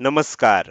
नमस्कार.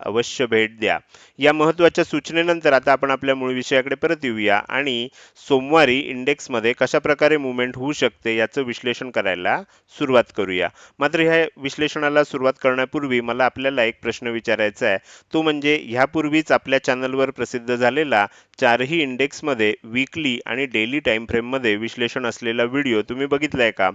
अवश्य भेट द्या. या महत्त्वाच्या सूचनेनंतर आता आपण आपल्या मूळ विषयाकडे परत येऊया आणि सोमवारी इंडेक्समध्ये कशा प्रकारे मुवमेंट होऊ शकते याचं विश्लेषण करायला सुरुवात करूया. मात्र ह्या विश्लेषणाला सुरुवात करण्यापूर्वी मला आपल्याला एक प्रश्न विचारायचा आहे. तो म्हणजे ह्यापूर्वीच आपल्या चॅनलवर प्रसिद्ध झालेला चारही इंडेक्समध्ये वीकली आणि डेली टाईम फ्रेममध्ये विश्लेषण असलेला व्हिडिओ तुम्ही बघितलाय का?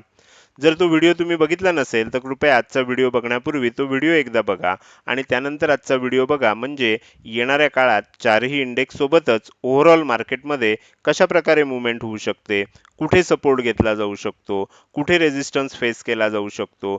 जर तो व्हिडिओ तुम्ही बघितला नसेल तर कृपया आजचा व्हिडिओ बघण्यापूर्वी तो व्हिडिओ एकदा बघा आणि त्यानंतर आजचा व्हिडिओ बघा. म्हणजे येणाऱ्या काळात चारही इंडेक्स सोबतच ओव्हरऑल मार्केटमध्ये कशा प्रकारे मुवमेंट होऊ शकते? कुठे सपोर्ट घेतला जाऊ शकतो? कुठे रेझिस्टन्स फेस केला जाऊ शकतो?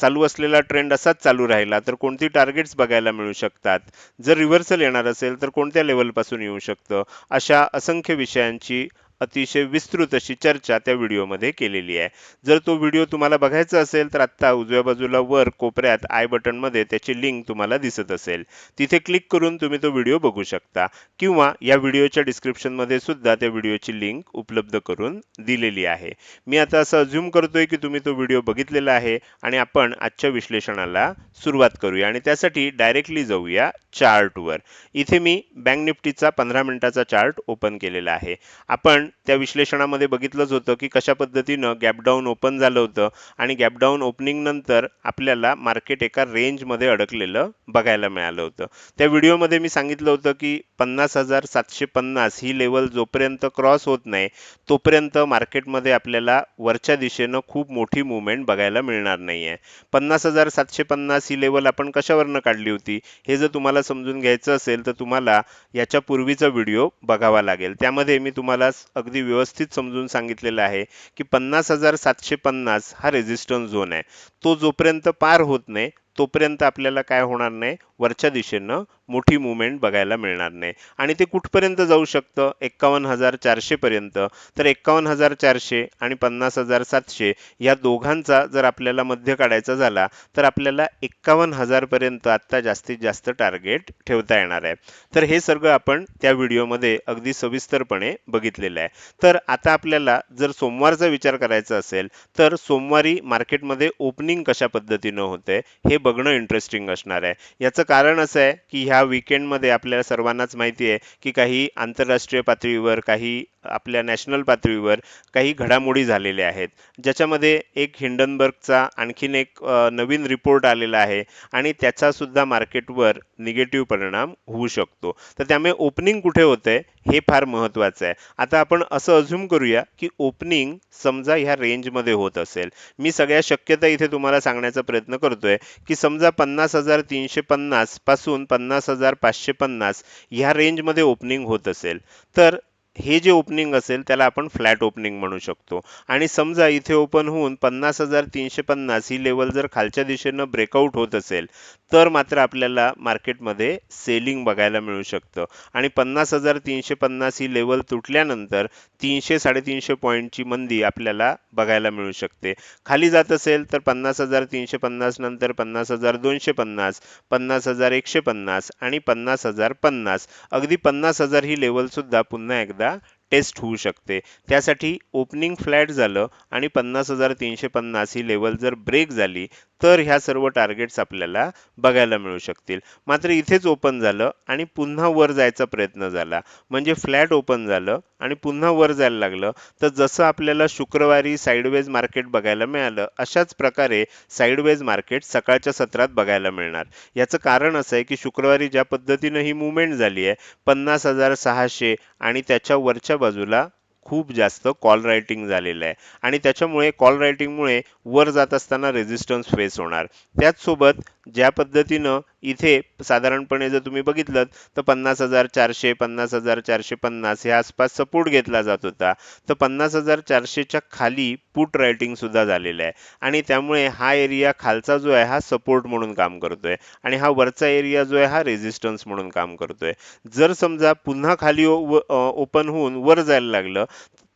चालू असलेला ट्रेंड असाच चालू राहिला तर कोणती टार्गेट्स बघायला मिळू शकतात? जर रिव्हर्सल येणार असेल तर कोणत्या लेवलपासून येऊ शकतं? अशा असंख्य विषयांची अतिशय विस्तृत अशी चर्चा त्या व्हिडिओमध्ये केलेली आहे. जर तो व्हिडिओ तुम्हाला बघायचा असेल तर आत्ता उजव्या बाजूला वर कोपऱ्यात आय बटनमध्ये त्याची लिंक तुम्हाला दिसत असेल. तिथे क्लिक करून तुम्ही तो व्हिडिओ बघू शकता किंवा या व्हिडिओच्या डिस्क्रिप्शनमध्ये सुद्धा त्या व्हिडिओची लिंक उपलब्ध करून दिलेली आहे. मी आता असं अज्युम करतोय की तुम्ही तो व्हिडिओ बघितलेला आहे आणि आपण आजच्या विश्लेषणाला सुरुवात करूया आणि त्यासाठी डायरेक्टली जाऊया चार्टवर. इथे मी बँक निफ्टीचा पंधरा मिनिटाचा चार्ट ओपन केलेला आहे. आपण त्या विश्लेषणामध्ये बघितलंच होतं की कशा पद्धतीनं गॅपडाऊन ओपन झालं होतं आणि गॅपडाऊन ओपनिंग नंतर आपल्याला मार्केट एका रेंजमध्ये अडकलेलं बघायला मिळालं होतं. त्या व्हिडिओमध्ये मी सांगितलं होतं की पन्नास हजार सातशे पन्नास ही लेवल जोपर्यंत क्रॉस होत नाही तोपर्यंत मार्केटमध्ये आपल्याला वरच्या दिशेनं खूप मोठी मुवमेंट बघायला मिळणार नाही आहे पन्नास हजार सातशे पन्नास ही लेवल आपण कशावरनं काढली होती? हे जर तुम्हाला समजून घ्यायचं असेल तर तुम्हाला याच्या पूर्वीचा व्हिडिओ बघावा लागेल. त्यामध्ये मी तुम्हाला अगदी व्यवस्थित समजून सांगितलेलं आहे की पन्नास हजार सातशे पन्नास हा रेझिस्टन्स झोन आहे. तो जोपर्यंत पार होत नाही तोपर्यंत आपल्याला काय होणार नाही? वरच्या दिशेनं मोठी मुवमेंट बघायला मिळणार नाही. आणि ते कुठपर्यंत जाऊ शकतं? एक्कावन्न हजार चारशेपर्यंत तर एक्कावन्न हजार चारशे आणि पन्नास हजार सातशे या दोघांचा जर आपल्याला मध्य काढायचा झाला तर आपल्याला एक्कावन्न हजारपर्यंत आत्ता जास्तीत जास्त टार्गेट ठेवता येणार आहे. तर हे सगळं आपण त्या व्हिडिओमध्ये अगदी सविस्तरपणे बघितलेलं आहे. तर आता आपल्याला जर सोमवारचा विचार करायचा असेल तर सोमवारी मार्केटमध्ये ओपनिंग कशा पद्धतीनं होते हे बघणं इंटरेस्टिंग असणार आहे. याचं कारण असं आहे की ह्या विकेंडमध्ये आपल्याला सर्वांनाच माहिती आहे की काही आंतरराष्ट्रीय पातळीवर काही आपल्या नॅशनल पातळीवर काही घडामोडी झालेल्या आहेत. ज्याच्यामध्ये एक हिंडनबर्गचा आणखीन एक नवीन रिपोर्ट आलेला आहे आणि त्याचासुद्धा मार्केटवर निगेटिव्ह परिणाम होऊ शकतो. तर त्यामुळे ओपनिंग कुठे होतंय हे फार महत्त्वाचं आहे. आता आपण असं अझ्युम करूया की ओपनिंग समजा ह्या रेंजमध्ये होत असेल. मी सगळ्या शक्यता इथे तुम्हाला सांगण्याचा प्रयत्न करतोय की समजा पन्नास हजार तीनशे पन्नास पासून पन्नास हजार पाचशे पन्नास ह्या रेंजमध्ये ओपनिंग होत असेल. तर हे जे ओपनिंग असेल त्याला आपण फ्लॅट ओपनिंग म्हणू शकतो. आणि समजा इथे ओपन होऊन पन्नास हजार तीनशे पन्नास ही लेवल जर खालच्या दिशेनं ब्रेकआउट होत असेल तर मात्र आपल्याला मार्केटमध्ये सेलिंग बघायला मिळू शकतं. आणि पन्नास हजार तीनशे पन्नास ही लेवल तुटल्यानंतर तीनशे साडेतीनशे पॉईंटची मंदी आपल्याला बघायला मिळू शकते. खाली जात असेल तर पन्नास हजार तीनशे पन्नास नंतर पन्नास हजार दोनशे पन्नास पन्नास हजार एकशे पन्नास आणि पन्नास हजार पन्नास. अगदी पन्नास हजार ही लेवल सुद्धा पुन्हा एकदा टेस्ट होऊ शकते. त्यासाठी ओपनिंग फ्लॅट झालं आणि पन्नास हजार तीनशे पन्नास ही लेवल जर ब्रेक झाली तर ह्या सर्व टार्गेट्स आपल्याला बघायला मिळू शकतील. मात्र इथेच ओपन झालं आणि पुन्हा वर जायचा प्रयत्न झाला. म्हणजे फ्लॅट ओपन झालं आणि पुन्हा वर जायला लागलं. तर जसं आपल्याला शुक्रवारी साईडवेज मार्केट बघायला मिळालं अशाच प्रकारे साईडवेज मार्केट सकाळच्या सत्रात बघायला मिळणार. याचं कारण असं आहे की शुक्रवारी ज्या पद्धतीनं ही मुवमेंट झाली आहे पन्नास हजार सहाशे आणि त्याच्या वरच्या बाजूला खूप जास्त कॉल रायटिंग झालेलं आहे. आणि त्याच्यामुळे कॉल रायटिंगमुळे वर जात असताना रेझिस्टन्स फेस होणार. त्याचसोबत ज्या पद्धतीनं इथे साधारणपणे जर तुम्ही बघितलं तर पन्नास हजार चारशे पन्नास हजार चारशे पन्नास ह्या आसपास सपोर्ट घेतला जात होता. तर पन्नास हजार चारशेच्या खाली पुट रायटिंग सुद्धा झालेलं आहे. आणि त्यामुळे हा एरिया खालचा जो आहे हा सपोर्ट म्हणून काम करतोय. आणि हा वरचा एरिया जो आहे हा रेझिस्टन्स म्हणून काम करतोय. जर समजा पुन्हा खाली ओपन होऊन वर जायला लागलं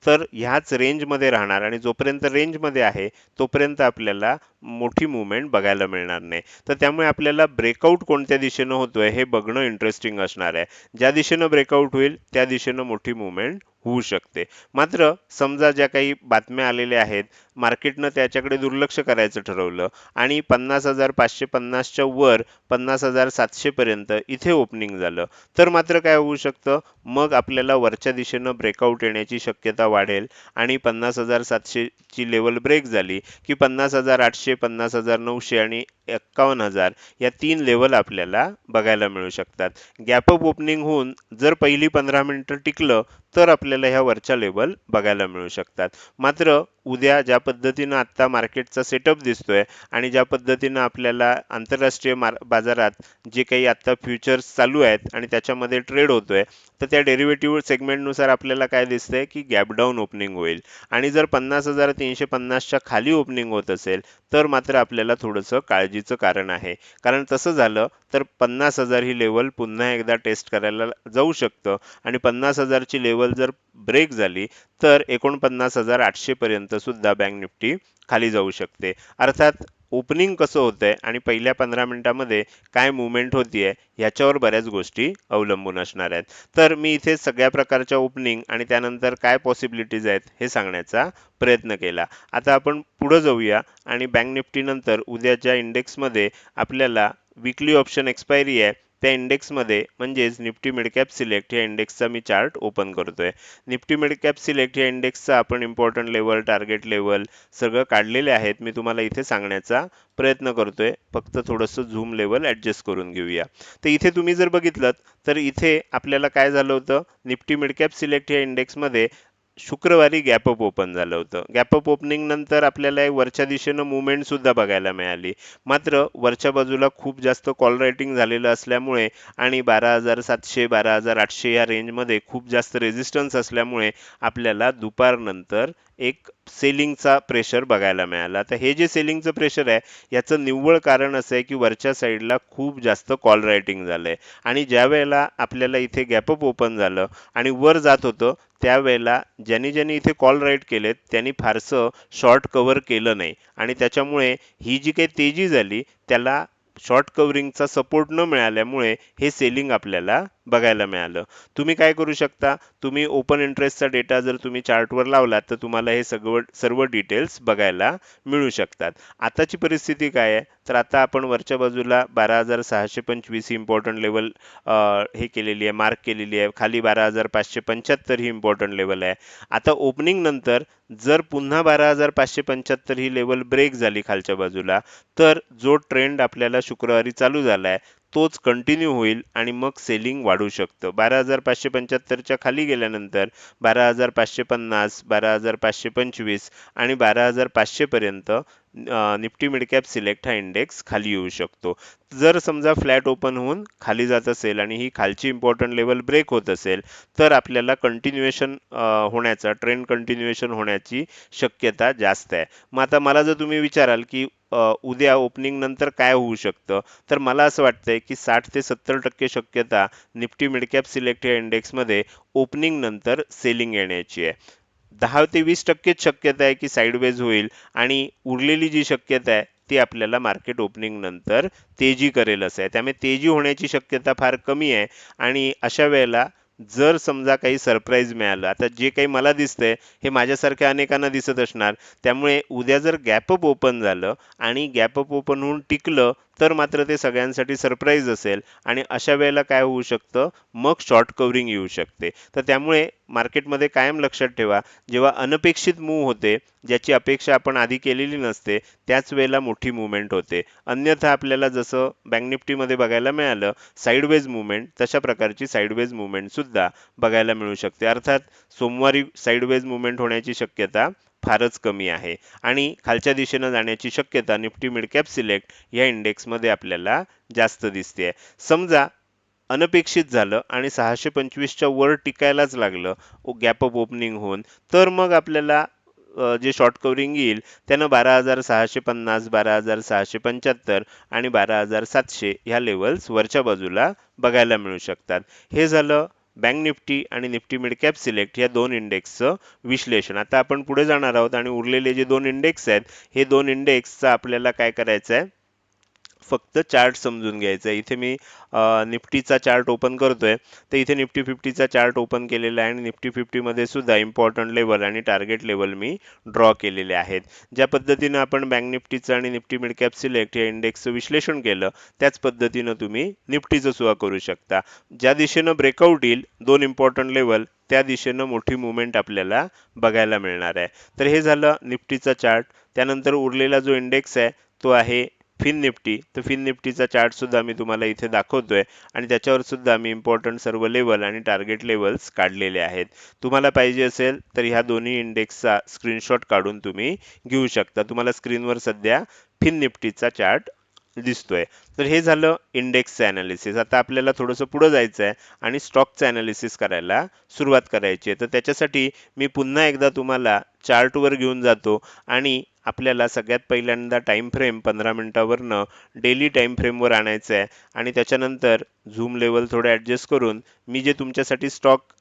तर ह्याच रेंजमध्ये राहणार. आणि जोपर्यंत रेंजमध्ये आहे तोपर्यंत आपल्याला मोठी मुवमेंट बघायला मिळणार नाही. तर त्यामुळे आपल्याला ब्रेकआउट कोणत्या दिशेनं होतोय हे बघणं इंटरेस्टिंग असणार आहे. ज्या दिशेनं ब्रेकआउट होईल त्या दिशेनं मोठी मुवमेंट होऊ शकते. मात्र समजा ज्या काही बातम्या आलेल्या आहेत मार्केटनं त्याच्याकडे दुर्लक्ष करायचं ठरवलं आणि पन्नास हजार पाचशे पन्नासच्या वर पन्नास हजार सातशेपर्यंत इथे ओपनिंग झालं तर मात्र काय होऊ शकतं? मग आपल्याला वरच्या दिशेनं ब्रेकआउट येण्याची शक्यता वाढेल आणि पन्नास हजार सातशेची लेवल ब्रेक झाली की पन्नास हजार आठशे पन्नास हजार नऊशे आणि एक्कावन्न हजार या तीन लेवल आपल्याला बघायला मिळू शकतात. गॅपअप ओपनिंग होऊन जर पहिली पंधरा मिनटं टिकलं तर आपल्याला ह्या वरच्या लेवल बघायला मिळू शकतात. मात्र उद्या ज्या पद्धतीनं आत्ता मार्केटचा सेटअप दिसतोय आणि ज्या पद्धतीनं आपल्याला आंतरराष्ट्रीय मार बाजारात जे काही आत्ता फ्युचर्स चालू आहेत आणि त्याच्यामध्ये ट्रेड होतोय तर त्या डेरिव्हेटिव्ह सेगमेंटनुसार आपल्याला काय दिसतंय की गॅप डाऊन ओपनिंग होईल. आणि जर पन्नास हजार तीनशे पन्नासच्या खाली ओपनिंग होत असेल तर मात्र आपल्याला थोडंसं काळजी काळजीचं कारण आहे. कारण तसं झालं तर पन्नास हजार ही लेवल पुन्हा एकदा टेस्ट करायला जाऊ शकतं. आणि पन्नास हजारची लेवल जर ब्रेक झाली तर एकोणपन्नास हजार आठशे पर्यंत सुद्धा बँक निफ्टी खाली जाऊ शकते. अर्थात ओपनिंग कसं होतं आहे आणि पहिल्या पंधरा मिनिटामध्ये काय मुवमेंट आहे याच्यावर बऱ्याच गोष्टी अवलंबून असणार आहेत. तर मी इथे सगळ्या प्रकारच्या ओपनिंग आणि त्यानंतर काय पॉसिबिलिटीज आहेत हे सांगण्याचा प्रयत्न केला. आता आपण पुढं जाऊया आणि बँक निफ्टीनंतर उद्याच्या इंडेक्समध्ये आपल्याला विकली ऑप्शन एक्सपायरी आहे. त्या इंडेक्समध्ये म्हणजेच निफ्टी मिडकॅप सिलेक्ट या इंडेक्सचा मी चार्ट ओपन करतोय. निफ्टी मिडकॅप सिलेक्ट या इंडेक्सचा आपण इम्पॉर्टंट लेवल टार्गेट लेवल सगळं काढलेले आहेत. मी तुम्हाला इथे सांगण्याचा प्रयत्न करतोय. फक्त थोडंसं झूम लेवल ॲडजस्ट करून घेऊया. तर इथे तुम्ही जर बघितलं तर इथे आपल्याला काय झालं होतं? निफ्टी मिडकॅप सिलेक्ट या इंडेक्समध्ये शुक्रवारी गॅपअप ओपन झालं होतं. गॅपअप ओपनिंग नंतर आपल्याला एक वरच्या दिशेनं मुवमेंट सुद्धा बघायला मिळाली. मात्र वरच्या बाजूला खूप जास्त कॉल रायटिंग झालेलं असल्यामुळे आणि बारा हजार सातशे बारा हजार आठशे या रेंजमध्ये खूप जास्त रेझिस्टन्स असल्यामुळे आपल्याला दुपारनंतर एक सेलिंगचा प्रेशर बघायला मिळाला. तर हे जे सेलिंगचं प्रेशर आहे याचं निव्वळ कारण असं आहे की वरच्या साईडला खूप जास्त कॉल रायटिंग झालंय. आणि ज्या वेळेला आपल्याला इथे गॅपअप ओपन झालं आणि वर जात होतं त्यावेळेला ज्यांनी ज्यांनी इथे कॉल राईट केलेत त्यांनी फारसं शॉर्ट कव्हर केलं नाही. आणि त्याच्यामुळे ही जी काही तेजी झाली त्याला शॉर्ट कव्हरिंगचा सपोर्ट न मिळाल्यामुळे हे सेलिंग आपल्याला बघायला मिळालं. तुम्ही काय करू शकता? तुम्ही ओपन इंटरेस्टचा डेटा जर तुम्ही चार्टवर लावलात तर तुम्हाला हे सगळं सर्व डिटेल्स बघायला मिळू शकतात. आताची परिस्थिती काय आहे? तर आता आपण वरच्या बाजूला बारा हजार सहाशे पंचवीस ही इम्पॉर्टंट लेवल हे केलेली आहे मार्क केलेली आहे. खाली बारा हजार पाचशे पंच्याहत्तर ही इम्पॉर्टंट लेवल आहे. आता ओपनिंग नंतर जर पुन्हा बारा हजार पाचशे पंच्याहत्तर ही लेवल ब्रेक झाली खालच्या बाजूला तर जो ट्रेंड आपल्याला शुक्रवारी चालू झालाय तोच कंटिन्यू होईल आणि मग सेलिंग वाढू शकतं. बारा हजार पाचशे पंच्याहत्तरच्या खाली गेल्यानंतर बारा हजार पाचशे पन्नास बारा हजार पाचशे पंचवीस आणि बारा हजार पाचशे पर्यंत निफ्टी मिडकॅप सिलेक्ट हा इंडेक्स खाली येऊ शकतो. जर समजा फ्लॅट ओपन होऊन खाली जात असेल आणि ही खालची इम्पॉर्टंट लेवल ब्रेक होत असेल तर आपल्याला कंटिन्युएशन होण्याचा ट्रेंड कंटिन्युएशन होण्याची शक्यता जास्त आहे. मग आता मला जर तुम्ही विचाराल की उद्या ओपनिंग नंतर काय होऊ शकतं? तर मला असं वाटतंय की साठ ते सत्तर टक्के शक्यता निफ्टी मिडकॅप सिलेक्ट या इंडेक्समध्ये ओपनिंग नंतर सेलिंग येण्याची आहे. दहा ते वीस टक्केच शक्यता आहे की साईडवेज होईल आणि उरलेली जी शक्यता आहे ती आपल्याला मार्केट ओपनिंग नंतर तेजी करेल असं आहे. त्यामुळे तेजी होण्याची शक्यता फार कमी आहे. आणि अशा वेळेला जर समजा काही सरप्राईज मिळालं आता जे काही मला दिसतंय हे माझ्यासारख्या अनेकांना दिसत असणार. त्यामुळे उद्या जर गॅपअप ओपन झालं आणि गॅपअप ओपन होऊन टिकलं तर मात्र ते सगळ्यांसाठी सरप्राईज असेल आणि अशा वेळेला काय होऊ शकतं? मग शॉर्ट कव्हरिंग येऊ शकते. तर त्यामुळे मार्केटमध्ये कायम लक्षात ठेवा. जेव्हा अनपेक्षित मूव होते ज्याची अपेक्षा आपण आधी केलेली नसते त्याच वेळेला मोठी मुवमेंट होते. अन्यथा आपल्याला जसं बँक निफ्टीमध्ये बघायला मिळालं साईडवेज मुवमेंट तशा प्रकारची साईडवेज मुवमेंट सुद्धा बघायला मिळू शकते. अर्थात सोमवारी साईडवेज मुवमेंट होण्याची शक्यता फारच कमी आहे. आणि खालच्या दिशेनं जाण्याची शक्यता निफ्टी मिडकॅप सिलेक्ट या इंडेक्समध्ये आपल्याला जास्त दिसते समजा अनपेक्षित झालं आणि सहाशे पंचवीसच्या वर टिकायलाच लागलं गॅप अप ओपनिंग होऊन तर मग आपल्याला जे शॉर्ट कवरिंग येईल त्यानं बारा हजार सहाशे पन्नास बारा हजार सहाशे पंच्याहत्तर आणि बारा हजार सातशे ह्या लेवल्स वरच्या बाजूला बघायला मिळू शकतात. हे झालं बँक निफ्टी आणि निफ्टी मिड कॅप सिलेक्ट या दोन इंडेक्सचं विश्लेषण. आता आपण पुढे जाणार आहोत आणि उरलेले जे दोन इंडेक्स आहेत हे दोन इंडेक्सचं आपल्याला काय करायचं आहे फक्त चार्ट समजून घ्यायचा आहे. इथे मी निफ्टीचा चार्ट ओपन करतोय. तर इथे निफ्टी फिफ्टीचा चार्ट ओपन केलेला आहे आणि निफ्टी फिफ्टीमध्ये सुद्धा इम्पॉर्टंट लेवल आणि टार्गेट लेवल मी ड्रॉ केलेले आहेत. ज्या पद्धतीनं आपण बँक निफ्टीचं आणि निफ्टी मिडकॅप सिलेक्ट या इंडेक्सचं विश्लेषण केलं त्याच पद्धतीनं तुम्ही निफ्टीचं सुद्धा करू शकता. ज्या दिशेनं ब्रेकआउट येईल दोन इम्पॉर्टंट लेवल त्या दिशेनं मोठी मुवमेंट आपल्याला बघायला मिळणार आहे. तर हे झालं निफ्टीचा चार्ट. त्यानंतर उरलेला जो इंडेक्स आहे तो आहे फिन निफ्टी. तर फिन निफ्टीचा चार्टसुद्धा मी तुम्हाला इथे दाखवतोय. आणि त्याच्यावर सुद्धा मी इम्पॉर्टंट सर्व लेवल आणि टार्गेट लेवल्स काढलेले आहेत. तुम्हाला पाहिजे असेल तर ह्या दोन्ही इंडेक्सचा स्क्रीनशॉट काढून तुम्ही घेऊ शकता. तुम्हाला स्क्रीनवर सध्या फिन निफ्टीचा चार्ट दिसतोय. तर हे झालं इंडेक्सचं ॲनालिसिस आता आपल्याला थोडंसं पुढं जायचं आहे आणि स्टॉकचं ॲनालिसिस करायला सुरुवात करायची आहे. तर त्याच्यासाठी मी पुन्हा एकदा तुम्हाला चार्टवर घेऊन जातो आणि आपल्याला सगळ्यात पहिल्यांदा टाईम फ्रेम पंधरा मिनटावरनं डेली टाईम फ्रेमवर आणायचं आहे आणि त्याच्यानंतर झूम लेवल थोडे ॲडजस्ट करून मी जे तुमच्यासाठी स्टॉक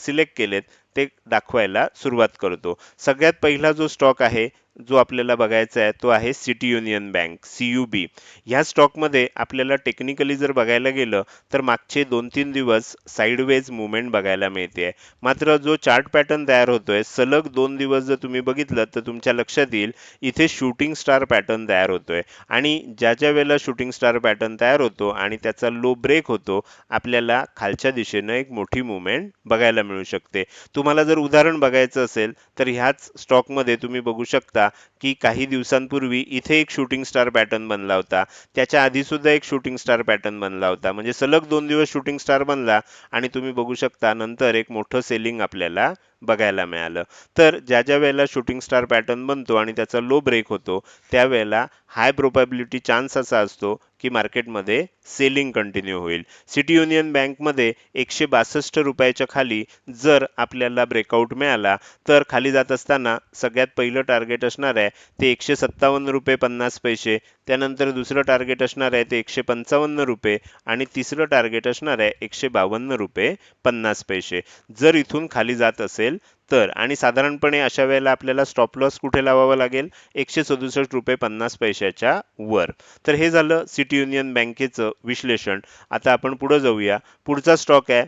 सिलेक्ट केलेत ते दाखवायला सुरुवात करतो. सगळ्यात पहिला जो स्टॉक आहे जो आपल्याला बघायचा आहे तो आहे City Union Bank C U B. ह्या स्टॉकमध्ये आपल्याला टेक्निकली जर बघायला गेलं तर मागचे दोन तीन दिवस साईडवेज मुवमेंट बघायला मिळते. मात्र जो चार्ट पॅटर्न तयार होतोय सलग दोन दिवस जर तुम्ही बघितलं तर तुमच्या लक्षात येईल इथे शूटिंग स्टार पॅटर्न तयार होतोय. आणि ज्या ज्या वेळेला शूटिंग स्टार पॅटर्न तयार होतो आणि त्याचा लो ब्रेक होतो आपल्याला खालच्या दिशेनं एक मोठी मुवमेंट बघायला मिळू शकते. तुम्हाला जर उदाहरण बघायचं असेल तर ह्याच स्टॉकमध्ये तुम्ही बघू शकता की काही दिवसांपूर्वी इथे एक शूटिंग स्टार पॅटर्न बनला होता. त्याच्या आधी सुद्धा एक शूटिंग स्टार पॅटर्न बनला होता. म्हणजे सलग दोन दिवस शूटिंग स्टार बनला आणि तुम्ही बघू शकता नंतर एक मोठं सेलिंग आपल्याला बघायला मिळालं. तर ज्या ज्या वेळेला शूटिंग स्टार पॅटर्न बनतो आणि त्याचा लो ब्रेक होतो त्यावेळेला हाय प्रोबॅबिलिटी चान्स असा असतो की मार्केटमध्ये सेलिंग कंटिन्यू होईल. सिटी युनियन बँकमध्ये एकशे बासष्ट रुपयाच्या खाली जर आपल्याला ब्रेकआउट मिळाला तर खाली जात असताना सगळ्यात पहिलं टार्गेट असणार आहे ते एकशे सत्तावन्न रुपये पन्नास पैसे त्यानंतर दुसरं टार्गेट असणार आहे ते एकशे पंचावन्न रुपये आणि तिसरं टार्गेट असणार आहे एकशे बावन्न रुपये पन्नास पैसे. जर इथून खाली जात असेल तर. आणि साधारणपणे अशा वेळेला आपल्याला स्टॉप लॉस कुठे लावावा लागेल? एकशे सदुसष्ट रुपये पन्नास पैशाच्या वर. तर हे झालं सिटी युनियन बँकेचं विश्लेषण. आता आपण पुढे जाऊया. पुढचा स्टॉक आहे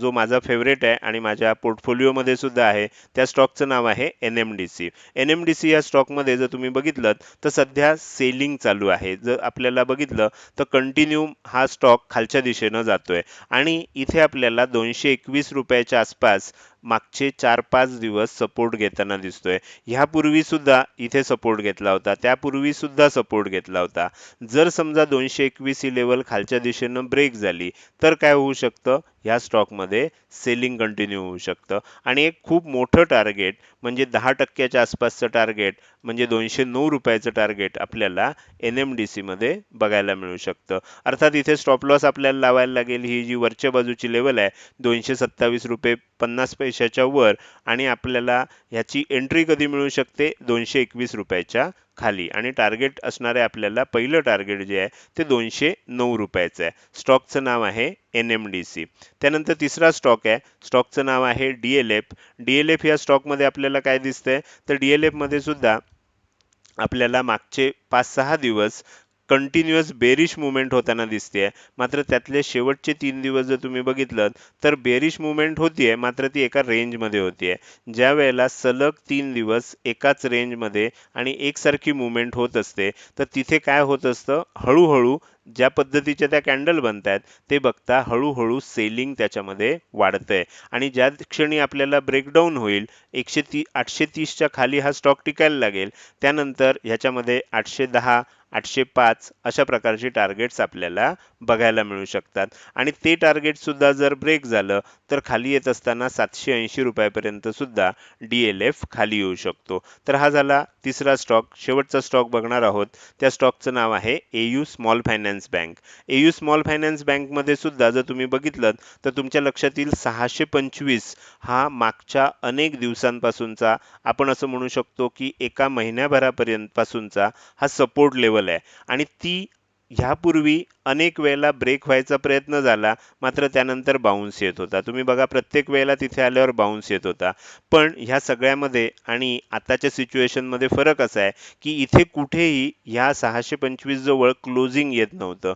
जो माझा फेवरेट आहे आणि माझ्या पोर्टफोलिओमध्ये सुद्धा आहे. त्या स्टॉकचं नाव आहे N M D C N M D C या स्टॉकमध्ये जर तुम्ही बघितलं तर सध्या सेलिंग चालू आहे. जर आपल्याला बघितलं तर कंटिन्यू हा स्टॉक खालच्या दिशेनं जातोय. आणि इथे आपल्याला दोनशे एकवीस रुपयाच्या आसपास मागचे चार पाच दिवस सपोर्ट घेताना दिसतोय. ह्यापूर्वी सुद्धा इथे सपोर्ट घेतला होता. त्यापूर्वी सुद्धा सपोर्ट घेतला होता. जर समजा दोनशे एकवीस ही लेवल खालच्या दिशेनं ब्रेक झाली तर काय होऊ शकतं? ह्या स्टॉकमध्ये सेलिंग कंटिन्यू होऊ शकतं. आणि एक खूप मोठं टार्गेट म्हणजे दहा टक्क्याच्या आसपासचं टार्गेट म्हणजे दोनशे नऊ रुपयाचं टार्गेट आपल्याला एन एम डी सीमध्ये बघायला मिळू शकतं. अर्थात इथे स्टॉप लॉस आपल्याला लावायला लागेल. ही जी वरच्या बाजूची लेवल आहे दोनशे सत्तावीस रुपये पन्नास पैशाच्या वर आणि आपल्याला ह्याची एंट्री कधी मिळू शकते? दोनशे एकवीस रुपयाच्या खाली. आणि टार्गेट असणारे आपल्याला पहिलं टार्गेट जे आहे ते दोनशे नऊ रुपयाचं आहे. स्टॉकचं नाव आहे एन एम डी सी त्यानंतर तिसरा स्टॉक आहे. स्टॉकचं नाव आहे D L F D L F या स्टॉकमध्ये आपल्याला काय दिसतंय? तर डी एल एफमध्ये सुद्धा आपल्याला मागचे पाच सहा दिवस कंटिन्युअस बेरिश मुवमेंट होताना दिसते मात्र त्यातले शेवटचे तीन दिवस जर तुम्ही बघितलं तर बेरिश मुवमेंट होतीये मात्र ती एका रेंजमध्ये होतीये. ज्या वेळेला सलग तीन दिवस एकाच रेंजमध्ये आणि एकसारखी मुवमेंट होत असते तर तिथे काय होत असतं? हळूहळू ज्या पद्धतीच्या त्या कॅन्डल बनत आहेत ते बघता हळूहळू सेलिंग त्याच्यामध्ये वाढतंय. आणि ज्या क्षणी आपल्याला ब्रेकडाऊन होईल एकशे ती आठशे तीसच्या खाली हा स्टॉक टिकायला लागेल त्यानंतर ह्याच्यामध्ये आठशे दहा आठशे पाच अशा प्रकारची टार्गेट्स आपल्याला बघायला मिळू शकतात. आणि ते टार्गेटसुद्धा जर ब्रेक झालं तर खाली येत असताना सातशे ऐंशी रुपयापर्यंतसुद्धा डी एल एफ खाली येऊ शकतो. तर हा झाला तिसरा स्टॉक शेवटचा स्टॉक बघणार आहोत. त्या स्टॉकचं नाव आहे AU Small Finance Bank AU Small Finance बँकमध्ये सुद्धा जर तुम्ही बघितलं तर तुमच्या लक्षात येईल सहाशे पंचवीस हा मागच्या अनेक दिवसांपासूनचा आपण असं म्हणू शकतो की एका महिन्याभरापर्यंत पासूनचा हा सपोर्ट लेवल आहे. आणि ती ह्यापूर्वी अनेक वेळेला ब्रेक व्हायचा प्रयत्न झाला मात्र त्यानंतर बाउन्स येत होता. तुम्ही बघा प्रत्येक वेळेला तिथे आल्यावर बाउन्स येत होता. पण ह्या सगळ्यामध्ये आणि आताच्या सिच्युएशनमध्ये फरक असा आहे की इथे कुठेही ह्या सहाशे पंचवीस जवळ क्लोजिंग येत नव्हतं.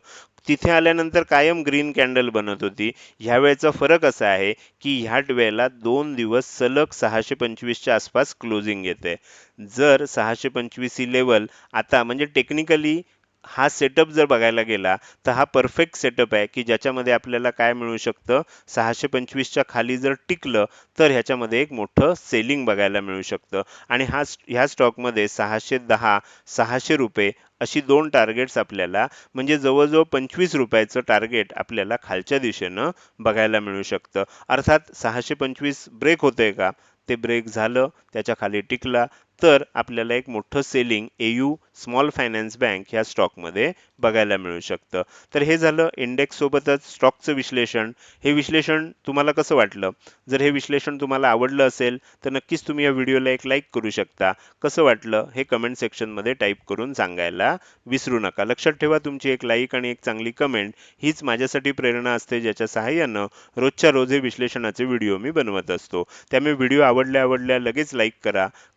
तिथे आल्यानंतर कायम ग्रीन कॅन्डल बनत होती. ह्यावेळेचा फरक असा आहे की ह्या वेळेला दोन दिवस सलग सहाशे पंचवीसच्या आसपास क्लोजिंग येते. जर सहाशे पंचवीस ही लेवल आता म्हणजे टेक्निकली हा सेटअप जर बघायला गेला तर हा परफेक्ट सेटअप आहे की ज्याच्यामध्ये आपल्याला काय मिळू शकतं? सहाशे पंचवीसच्या खाली जर टिकलं तर ह्याच्यामध्ये एक मोठं सेलिंग बघायला मिळू शकतं. आणि हा ह्या स्टॉकमध्ये सहाशे दहा सहाशे रुपये अशी दोन टार्गेट्स आपल्याला म्हणजे जवळजवळ पंचवीस रुपयाचं टार्गेट आपल्याला खालच्या दिशेनं बघायला मिळू शकतं. अर्थात सहाशे पंचवीस ब्रेक होतंय का? ते ब्रेक झालं त्याच्याखाली टिकला तर आपल्याला एक मोठं selling AU Small Finance Bank ह्या स्टॉकमध्ये बघायला मिळू शकतं. तर हे झालं इंडेक्स सोबतच स्टॉकचं विश्लेषण. हे विश्लेषण तुम्हाला कसं वाटलं? जर हे विश्लेषण तुम्हाला आवडलं असेल तर नक्कीच तुम्ही या व्हिडिओला एक लाईक करू शकता. कसं वाटलं? हे कमेंट सेक्शनमध्ये टाईप करून सांगायला विसरू नका. लक्षात ठेवा तुमची एक लाईक आणि एक चांगली कमेंट हीच माझ्यासाठी प्रेरणा असते ज्याच्या सहाय्यानं रोजच्या रोज हे विश्लेषणाचे व्हिडिओ मी बनवत असतो. त्यामुळे व्हिडिओ आवडल्या आवडल्या लगेच लाईक करा.